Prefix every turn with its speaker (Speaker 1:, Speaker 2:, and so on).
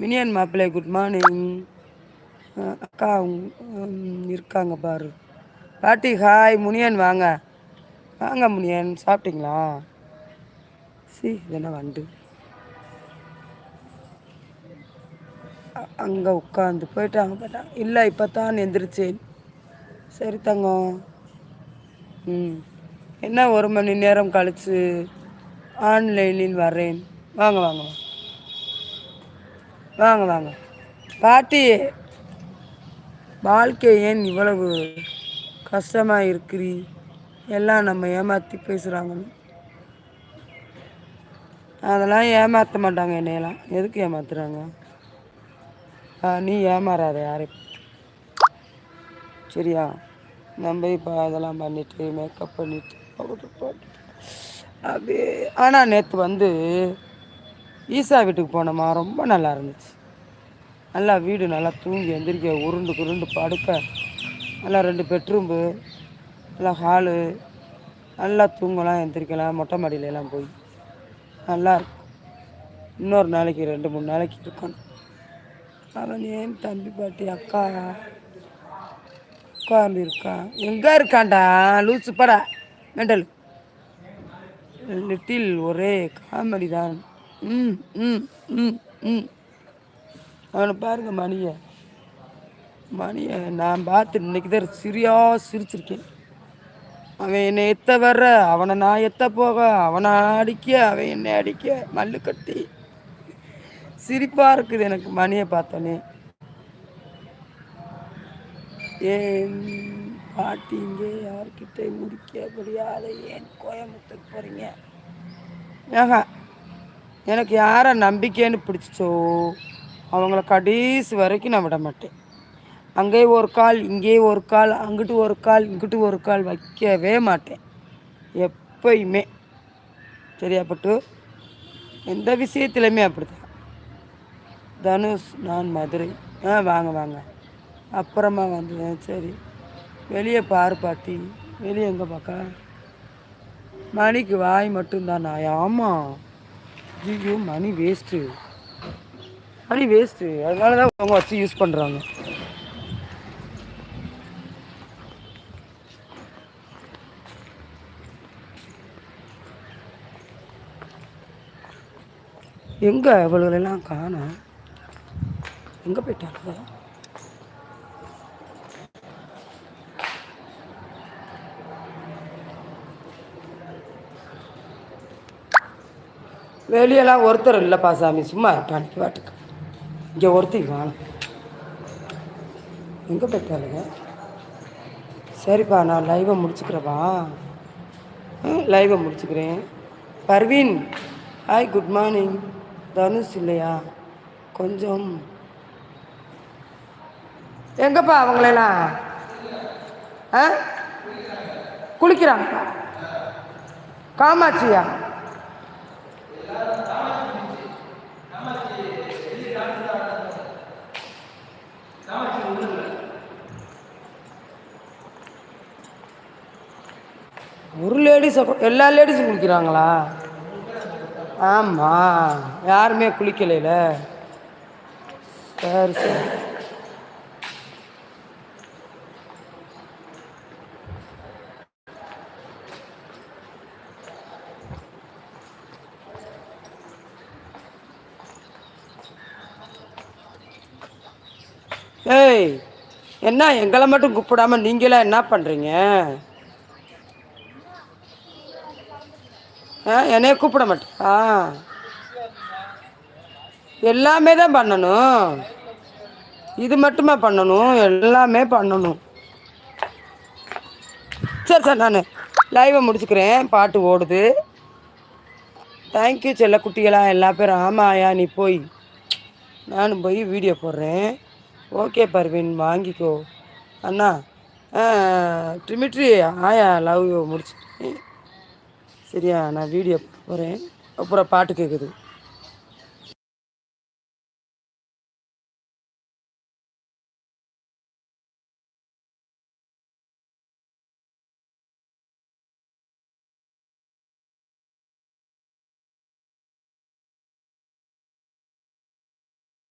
Speaker 1: Minion மாப்பிள்ளை good morning அக்கா இருக்காங்க பாரு. பாட்டி ஹாய் முனியன் வாங்க. வாங்க முனியன். சாப்பிட்டீங்களா? சி இது வண்டு. அங்கே உட்காந்து போயிட்டாங்க. போயிட்டாங்க இல்லை இப்போ தான் எந்திரிச்சேன் சரி தங்கம். ம். என்ன ஒரு மணி நேரம் கழித்து ஆன்லைனில் வரேன். வாங்க வாங்க வாங்க. வாங்க வாங்க. பாட்டி வாழ்க்கை ஏன் இவ்வளவு கஷ்டமாக இருக்கிறீ? எல்லாம் நம்ம ஏமாற்றி பேசுகிறாங்கன்னு அதெல்லாம் ஏமாற்ற மாட்டாங்க என்னையெல்லாம். எதுக்கு ஏமாத்துறாங்க? நீ ஏமாறாத யாரை சரியா? நம்ம இப்போ அதெல்லாம் பண்ணிவிட்டு மேக்கப் பண்ணிவிட்டு பவுடர் அப்படியே ஆனால் நேற்று வந்து ஈசா வீட்டுக்கு போனோமா ரொம்ப நல்லா இருந்துச்சு. நல்லா வீடு நல்லா தூங்கி எந்திரிக்க உருண்டு குருண்டு படுக்க நல்லா ரெண்டு பெட்ரூம்பு நல்லா ஹாலு நல்லா தூங்கலாம் எந்திரிக்கலாம் மொட்டை மாடியிலலாம் போய் நல்லா இருக்கும் இன்னொரு நாளைக்கு ரெண்டு மூணு நாளைக்கு இருக்கணும். அவன் ஏன் தம்பி பாட்டி அக்கா உட்காந்து இருக்கான் எங்கே இருக்கான்டா? லூசுப்படா மெண்டல். லிட்டில் ஒரே காமெடி தான். ம் ம் ம் ம். அவனை பாருங்கள் மணியை. மணியை நான் பார்த்து இன்னைக்கு தான் சிரியா சிரிச்சிருக்கேன். அவன் என்னை எத்த வர்ற அவனை நான் எத்த போக அவனை அடிக்க அவன் என்னை அடிக்க மல்லு கட்டி. சிரிப்பாக இருக்குது எனக்கு மணியை பார்த்தோன்னே. ஏன் பாட்டி இங்கே யார்கிட்ட முடிக்க முடியாத ஏன் கோயம்புத்தூர் போகிறீங்க ஏங்க எனக்கு யாரை நம்பிக்கைன்னு பிடிச்சிச்சோ அவங்கள கடைசி வரைக்கும் நான் விட மாட்டேன் அங்கே ஒரு கால் இங்கே ஒரு கால் அங்கிட்டு ஒரு கால் இங்கிட்டு ஒரு கால் வைக்கவே மாட்டேன். எப்பயுமே. சரியாப்பட்டு எந்த விஷயத்துலையுமே அப்படி தான் தனுஷ் நான் மதுரை. ஆ வாங்க வாங்க. அப்புறமா வந்து சரி. வெளியே பாரு பாட்டி. வெளியே எங்கே பார்க்க மணிக்கு வாய் மட்டும்தான்? நான் ஆமாம் ஐயோ மணி வேஸ்ட்டு மணி வேஸ்ட்டு அதனால தான் அவங்க வச்சு யூஸ் பண்ணுறாங்க எங்கே அவளுகளெல்லாம் காணும்? எங்கே போயிட்டாங்க? வெளியெல்லாம் ஒருத்தர் இல்லைப்பா சாமி சும்மா இருப்பான் பாட்டுக்கு. இங்கே ஒருத்தி வாங்க எங்கே போயிட்டாளுங்க? சரிப்பா நான் லைவை முடிச்சுக்கிறவா லைவை முடிச்சுக்கிறேன். Parveen hi good morning Dhanush இல்லையா? கொஞ்சம். எங்கப்பா அவங்களெல்லாம்? ஆ? குளிக்கிறாங்க காமாட்சியா? ஒரு லேடிஸை எல்லா லேடிஸும் குளிக்கிறாங்களா? ஆமாம் யாருமே குளிக்கலைல. சரி சரி. ஏய் என்ன எங்களை மட்டும் கூப்பிடாம நீங்களாம் என்ன பண்ணுறீங்க என்னைய கூப்பிட மாட்டா எல்லாமே தான் பண்ணணும். இது மட்டுமா பண்ணணும்? எல்லாமே பண்ணணும். சரி சார் நான் லைவை முடிச்சுக்கிறேன். பாட்டு ஓடுது. தேங்க்யூ செல்ல குட்டிகளா எல்லா பேரும். ஆமாயா நீ போய். நானும் போய் வீடியோ போடுறேன். ஓகே பர்வீன் வாங்கிக்கோ. அண்ணா ட்ரிமிட்ரி ஆயா லவ் யூ முடிச்சு சரியா? நான் வீடியோ போகிறேன் அப்புறம் பாட்டு கேட்குது